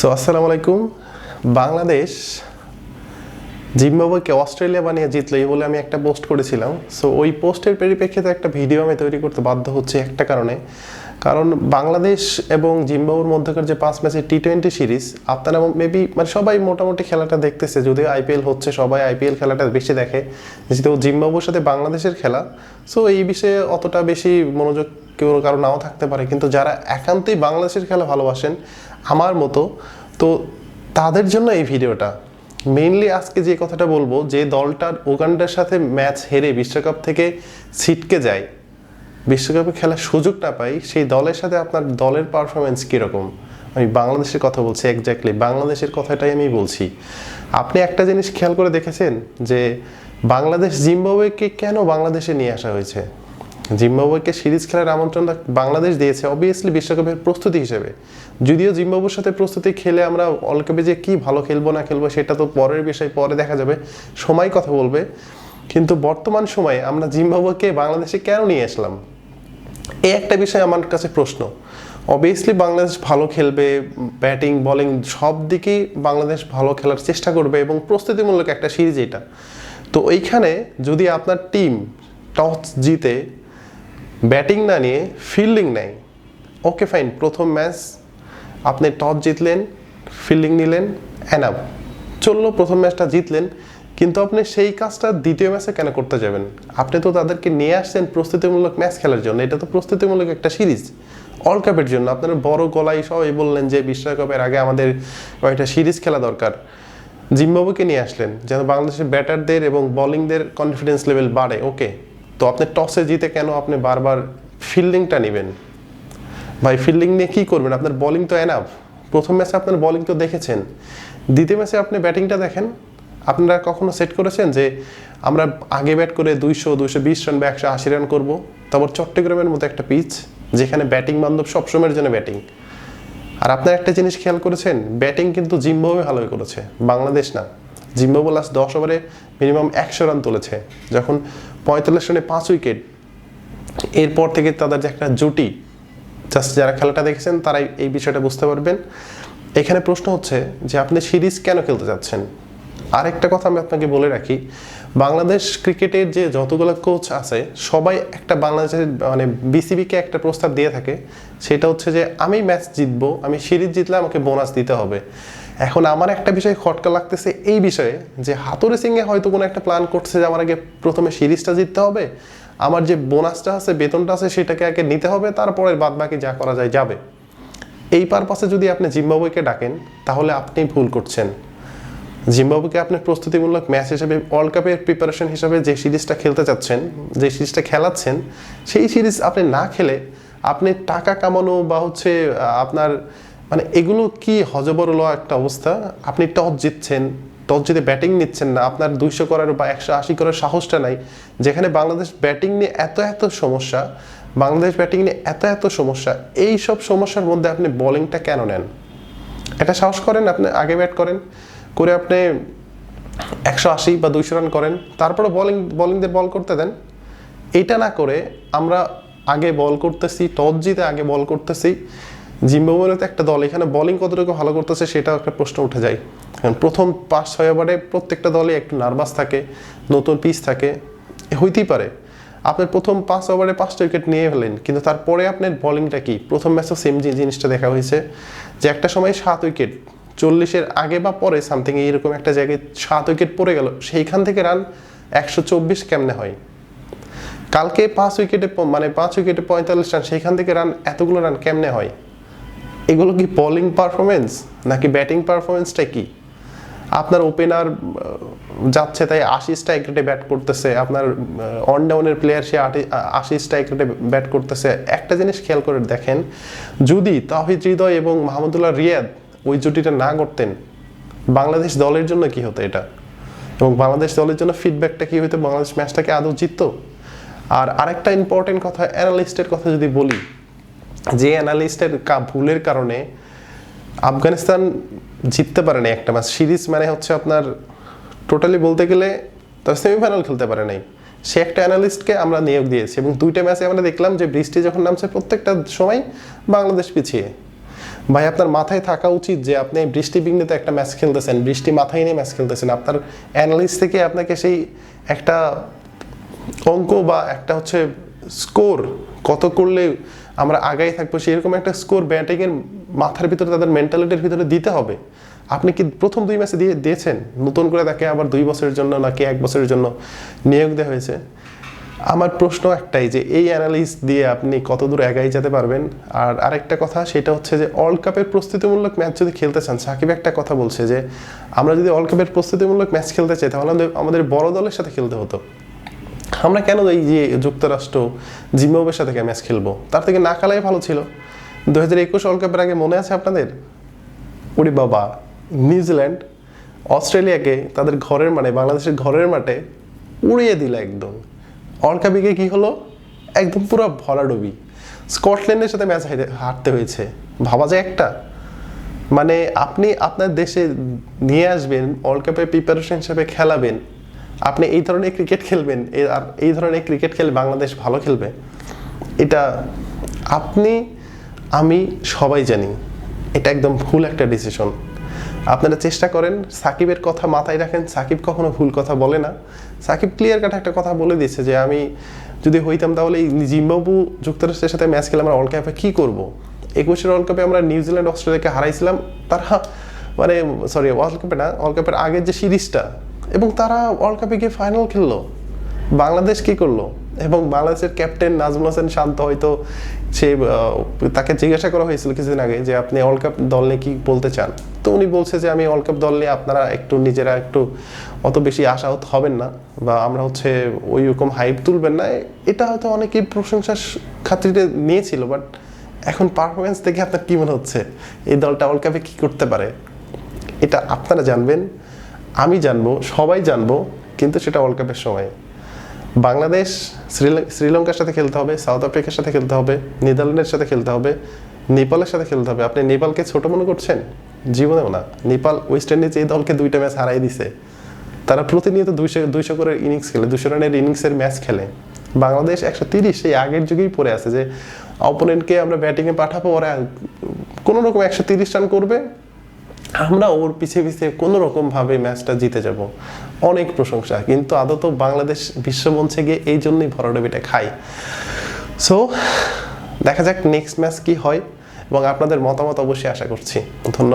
So আসসালামু আলাইকুম Bangladesh জিম্বাবুয়েকে Australia বানিয়ে জিতলো, এই বলে আমি একটা পোস্ট করেছিলাম। সো ওই পোস্টের পরিপ্রেক্ষিতে একটা ভিডিও আমি তৈরি করতে বাধ্য হচ্ছে একটা কারণে। কারণ বাংলাদেশ এবং জিম্বাবুর মধ্যকার যে পাঁচ ম্যাচের টি টোয়েন্টি সিরিজ আপনারা মেবি মানে সবাই মোটামুটি খেলাটা দেখতেছে, যদিও আইপিএল হচ্ছে, সবাই আইপিএল খেলাটা বেশি দেখে। যেহেতু জিম্বাবুর সাথে বাংলাদেশের খেলা সো এই বিষয়ে অতটা বেশি মনোযোগ কেউ কারও নাও থাকতে পারে। কিন্তু যারা একান্তই বাংলাদেশের খেলা ভালোবাসেন, আমার মতো, তো তাদের জন্য এই ভিডিওটা। মেইনলি আজকে যে কথাটা বলব, যে দলটার উগান্ডার সাথে ম্যাচ হেরে বিশ্বকাপ থেকে ছিটকে যায়, বিশ্বকাপে খেলার সুযোগ না পাই, সেই দলের সাথে আপনার দলের পারফরমেন্স কীরকম? আমি বাংলাদেশের কথা বলছি একজাক্টলি বাংলাদেশের কথাটাই আমি বলছি। আপনি একটা জিনিস খেয়াল করে দেখেছেন, যে বাংলাদেশ জিম্বাবুয়েকে কেন বাংলাদেশে নিয়ে আসা হয়েছে? জিম্বাবুয়েকে সিরিজ খেলার আমন্ত্রণ বাংলাদেশ দিয়েছে অবভিয়াসলি বিশ্বকাপের প্রস্তুতি হিসেবে। যদিও জিম্বাবুর সাথে প্রস্তুতি খেলে আমরা অলকাপে যে কী ভালো খেলব না খেলব সেটা তো পরের বিষয়, পরে দেখা যাবে। সময় কথা বলবে। কিন্তু বর্তমান সময়ে আমরা জিম্বাবুকে বাংলাদেশে কেন নিয়ে আসলাম? এই একটা বিষয় আমার কাছে প্রশ্ন। অবভিয়াসলি বাংলাদেশ ভালো খেলবে ব্যাটিং বলিং সব দিকেই বাংলাদেশ ভালো খেলার চেষ্টা করবে এবং প্রস্তুতিমূলক একটা সিরিজ এটা। তো এইখানে যদি আপনার টিম টস জিতে ব্যাটিং না নিয়ে ফিল্ডিং নেয় ওকে, ফাইন, প্রথম ম্যাচ আপনি টস জিতলেন, ফিল্ডিং নিলেন অ্যানাপ চলল, প্রথম ম্যাচটা জিতলেন, কিন্তু আপনি সেই কাজটা দ্বিতীয় ম্যাচে কেন করতে যাবেন? আপনি তো তাদেরকে নিয়ে আসছেন প্রস্তুতিমূলক ম্যাচ খেলার জন্য। এটা তো প্রস্তুতিমূলক একটা সিরিজ। ওয়ার্ল্ড কাপের জন্য। আপনার বড় গলায় সবাই বললেন যে বিশ্বকাপের আগে আমাদের কয়েকটা সিরিজ খেলা দরকার। জিম্বাবুকে নিয়ে আসলেন, যেন বাংলাদেশের ব্যাটারদের এবং বোলিংদের কনফিডেন্স লেভেল বাড়ে। ওকে তো আপনি টসে জিতে কেন আপনি বারবার ফিল্ডিংটা নেবেন? ভাই ফিল্ডিং নিয়ে কী করবেন? আপনার বোলিং তো এনাফ প্রথম ম্যাচে আপনার বোলিং তো দেখেছেন। দ্বিতীয় ম্যাচে আপনি ব্যাটিংটা দেখেন। আপনারা কখনো সেট করেছেন যে আমরা আগে ব্যাট করে দুইশো দুইশো বিশ রান বা একশো আশি রান করব? তারপর চট্টগ্রামের মতো একটা পিচ যেখানে ব্যাটিং বান্ধব সবসময়ের জন্য ব্যাটিং আর আপনার একটা জিনিস খেয়াল করেছেন? ব্যাটিং কিন্তু জিম্বাবুয়ে ভালোই করেছে। বাংলাদেশ না। জিম্বাবু লাস্ট দশ ওভারে মিনিমাম একশো রান তুলেছে। যখন পঁয়তাল্লিশ রানে পাঁচ উইকেট। এরপর থেকে তাদের যে একটা জুটি জাস্ট যারা খেলাটা দেখেছেন তারাই এই বিষয়টা বুঝতে পারবেন। এখানে প্রশ্ন হচ্ছে যে আপনি সিরিজ কেন খেলতে যাচ্ছেন? আরেকটা কথা আমি আপনাকে বলে রাখি, বাংলাদেশ ক্রিকেটের যে যতগুলো কোচ আছে, সবাই একটা বাংলাদেশের মানে বিসিবিকে একটা প্রস্তাব দিয়ে থাকে। সেটা হচ্ছে যে, আমি ম্যাচ জিতবো, আমি সিরিজ জিতলে আমাকে বোনাস দিতে হবে। এখন আমার একটা বিষয় খটকা লাগতেছে এই বিষয়ে যে হাতুরে সিংয়ে হয়তো কোনো একটা প্ল্যান করছে যে আমার আগে প্রথমে সিরিজটা জিততে হবে, আমার যে বোনাসটা আছে, বেতনটা আছে, সেটাকে আগে নিতে হবে তারপরে বাদ বাকি যা করা যায় যাবে। এই পারপাসে যদি আপনি জিম্বাবুয়েকে ডাকেন, তাহলে আপনি ভুল করছেন। জিম্বাবুকে আপনি প্রস্তুতিমূলক ম্যাচ হিসেবে ওয়ার্ল্ড কাপের প্রিপারেশন হিসেবে যে সিরিজটা খেলতে চাচ্ছেন, যে সিরিজটা খেলাচ্ছেন, সেই সিরিজ আপনি না খেলে, আপনি টাকা কামানো বা হচ্ছে, আপনার মানে এগুলো কি হজবরল একটা অবস্থা? আপনি টস জিতছেন, টস জিতে ব্যাটিং নিচ্ছেন না, আপনার দুইশো করার বা একশো আশি করার সাহসটা নাই। যেখানে বাংলাদেশ ব্যাটিং নিয়ে এত এত সমস্যা, বাংলাদেশ ব্যাটিং নিয়ে এত এত সমস্যা, এই সব সমস্যার মধ্যে আপনি বোলিংটা কেন নেন? এটা সাহস করেন, আপনি আগে ব্যাট করেন, করে আপনি একশো আশি বা দুইশো রান করেন, তারপরে বলিং বলিংদের বল করতে দেন। এটা না করে আমরা আগে বল করতেছি, টস জিতে আগে বল করতেছি। জিম্বাবুয়ের একটা দল, এখানে বলিং কতটুকু ভালো করতেছে সেটাও একটা প্রশ্ন উঠে যায়। কারণ প্রথম পাঁচ, ছয় ওভারে প্রত্যেকটা দলে একটু নার্ভাস থাকে, নতুন পিচ থাকে হইতেই পারে। আপনার প্রথম পাঁচ ওভারে পাঁচটা উইকেট নিয়ে ফেলেন কিন্তু তারপরে আপনার বলিংটা কি? প্রথম ম্যাচও সেম যে জিনিসটা দেখা হয়েছে, যে একটা সময় সাত উইকেট চল্লিশের আগে বা পরে সামথিং এইরকম একটা জায়গায় সাত উইকেট পড়ে গেল, সেইখান থেকে রান একশো চব্বিশ কেমনে হয়? কালকে পাঁচ উইকেটে মানে পাঁচ উইকেটে পঁয়তাল্লিশ রান সেইখান থেকে রান এতগুলো রান কেমনে হয়? এগুলো কি বলিং পারফরমেন্স নাকি ব্যাটিং পারফরমেন্সটা কি? আপনার ওপেনার যাচ্ছে তাই আশি স্ট্রাইক রেটে ব্যাট করতেছে, আপনার অন ডাউনের প্লেয়ার সে আশি স্ট্রাইক রেটে ব্যাট করতেছে। একটা জিনিস খেয়াল করে দেখেন, যদি তাহিদ হৃদয় এবং মাহমুদুল্লাহ রিয়াদ ওই জুটিটা না করতেন বাংলাদেশ দলের জন্য কি হতো এটা? এবং বাংলাদেশ দলের জন্য ফিডব্যাকটা কি হতো বাংলাদেশ ম্যাচটাকে আদৌ জিততো? আর আরেকটা ইম্পর্টেন্ট কথা অ্যানালিস্টের কথা যদি বলি যে অ্যানালিস্টের কা ভুলের কারণে আফগানিস্তান জিততে পারেনি একটা ম্যাচ সিরিজ মানে হচ্ছে আপনার টোটালি বলতে গেলে তার সেমিফাইনাল খেলতে পারে নাই। সে একটা অ্যানালিস্টকে আমরা নিয়োগ দিয়েছি এবং দুইটা ম্যাচে আমরা দেখলাম যে বৃষ্টি যখন নামছে প্রত্যেকটা সময় বাংলাদেশ পিছিয়ে। ভাই, আপনার মাথায় থাকা উচিত যে আপনি বৃষ্টি বিঘ্নিত একটা ম্যাচ খেলতেছেন, বৃষ্টি মাথায় নিয়ে ম্যাচ খেলতেছেন। আপনার অ্যানালিস্ট থেকে আপনাকে সেই একটা অঙ্ক বা একটা হচ্ছে স্কোর কত করলে আমরা আগাই থাকব, সেরকম একটা স্কোর ব্যাটিংয়ের মাথার ভিতরে তাদের মেন্টালিটির ভিতরে দিতে হবে। আপনি কি প্রথম দুই ম্যাচে দিয়ে দিয়েছেন? নতুন করে তাকে আবার দুই বছরের জন্য নাকি এক বছরের জন্য নিয়োগ দেওয়া হয়েছে? আমার প্রশ্ন একটাই যে, এই অ্যানালিস দিয়ে আপনি কত দূর এগাই যেতে পারবেন? আর আরেকটা কথা, সেটা হচ্ছে যে ওয়ার্ল্ড কাপের প্রস্তুতিমূলক ম্যাচ যদি খেলতে চান, সাকিব একটা কথা বলছে যে, আমরা যদি ওয়ার্ল্ড কাপের প্রস্তুতিমূলক ম্যাচ খেলতে চাই, তাহলে আমাদের বড় দলের সাথে খেলতে হতো। আমরা কেন এই যে যুক্তরাষ্ট্র, জিম্বাবুয়ের সাথে ম্যাচ খেলব? তার থেকে না খেলাই ভালো ছিল। দু হাজার একুশ ওয়ার্ল্ড কাপের আগে মনে আছে আপনাদের? ওরে বাবা, নিউজিল্যান্ড অস্ট্রেলিয়াকে তাদের ঘরের মানে বাংলাদেশের ঘরের মাঠে উড়িয়ে দিল একদম। ওয়ার্ল্ড কাপে গিয়ে কী হলো? একদম পুরো ভরাডুবি। স্কটল্যান্ডের সাথে ম্যাচ হারতে হয়েছে। ভাবা যায় একটা? মানে আপনি আপনার দেশে নিয়ে আসবেন ওয়ার্ল্ড কাপের প্রিপারেশন হিসেবে খেলাবেন আপনি এই ধরনের ক্রিকেট খেলবেন এই ধরনের ক্রিকেট খেলে বাংলাদেশ ভালো খেলবে? এটা আপনি, আমি সবাই জানি, এটা একদম ভুল একটা ডিসিশন আপনারা চেষ্টা করেন, সাকিবের কথা মাথায় রাখেন, সাকিব কখনো ভুল কথা বলে না। সাকিব ক্লিয়ার কাটা একটা কথা বলে দিচ্ছে যে, আমি যদি হইতাম তাহলে এই জিম্বাবু যুক্তরাষ্ট্রের সাথে ম্যাচ খেলে আমরা ওয়ার্ল্ড কাপে কী করব? একুশের ওয়ার্ল্ড কাপে আমরা নিউজিল্যান্ড অস্ট্রেলিয়াকে হারাইছিলাম, তারা মানে সরি ওয়ার্ল্ড কাপে না ওয়ার্ল্ড কাপের আগের যে সিরিজটা এবং তারা ওয়ার্ল্ড কাপে গিয়ে ফাইনাল খেললো। বাংলাদেশ কি করল? এবং বাংলাদেশের ক্যাপ্টেন নাজমুল হাসান শান্ত হয়তো সে তাকে জিজ্ঞাসা করা হয়েছিল কিছুদিন আগে যে, আপনি ওয়ার্ল্ড কাপ দল নিয়ে কি বলতে চান? তো উনি বলছে যে, আমি ওয়ার্ল্ড কাপ দল নিয়ে আপনারা একটু নিজেরা একটু অত বেশি আশাহত হবেন না বা আমরা হচ্ছে ওই রকম হাইপ তুলবেন না। এটা হয়তো অনেকেই প্রশংসার খাতিরে নিয়েছিল বাট এখন পারফরমেন্স দেখে আপনার কি মনে হচ্ছে? এই দলটা ওয়ার্ল্ড কাপে কি করতে পারে? এটা আপনারা জানবেন। আমি জানব, সবাই জানব, কিন্তু সেটা ওয়ার্ল্ড কাপের সময়। বাংলাদেশ, শ্রীলং- শ্রীলঙ্কার সাথে খেলতে হবে সাউথ আফ্রিকার সাথে খেলতে হবে নেদারল্যান্ডের সাথে খেলতে হবে, নেপালের সাথে খেলতে হবে। আপনি নেপালকে ছোট মনে করছেন? জীবনেও না। নেপাল ওয়েস্ট ইন্ডিজ এই দলকে দুইটা ম্যাচ হারাই দিছে। তারা প্রতিনিয়ত দুইশো দুইশো করে ইনিংস খেলে দুশো রানের ইনিংসের ম্যাচ খেলে। বাংলাদেশ একশো তিরিশ সেই আগের যুগেই পড়ে আছে যে অপোনেন্টকে আমরা ব্যাটিংয়ে পাঠাবো, ওরা কোনো রকম একশো তিরিশ রান করবে আমরা ওর পিছিয়ে পিছিয়ে কোনো রকমভাবে ম্যাচটা জিতে যাব। অনেক প্রশংসা, কিন্তু আদত বাংলাদেশ বিশ্বমঞ্চে গিয়ে এই জন্যই ভরাডবিটা খাই সো দেখা যাক নেক্সট ম্যাচ কি হয় এবং আপনাদের মতামত অবশ্যই আশা করছি। ধন্যবাদ।